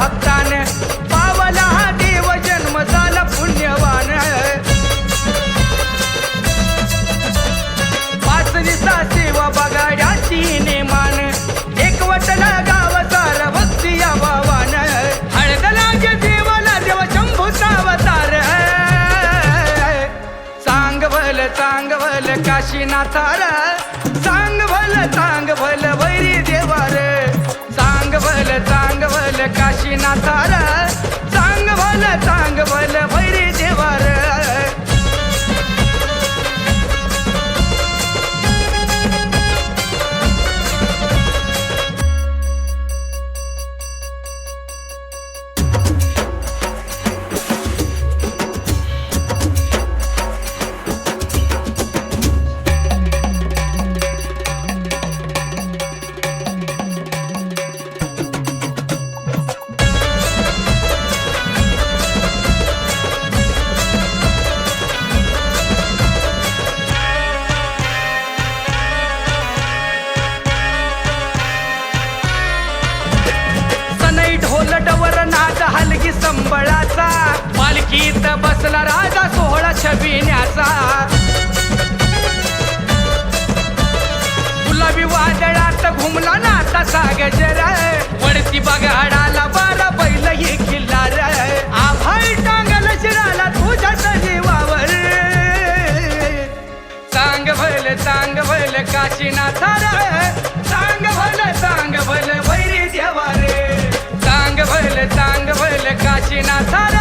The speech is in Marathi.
भक्तान पावला हा देव जन्म झाला पुण्यवान. पाच दिसा सेवा बगाड्याची नेमान. एकवटला गाव सार भक्ती भावान हळदला देवाला देव शंभूचा अवतार. सांग भल सांग भल काशीनाथार सांग भल सांग भल भल चांग भल चांग भल भै पालखीत राजा सोहळा छबिण्याचा गुलाबी वादळात घुमला नाता सागजर. वडती बगाडाला बारा बैल ही खिल्लार आभाळ टांगल शिराला तुझ्या सजीवावर सांग भल सांग भल काशीनाथार सांग भल सांग भल भैरी देवा रे सांग भल सांग भल काशीनाथार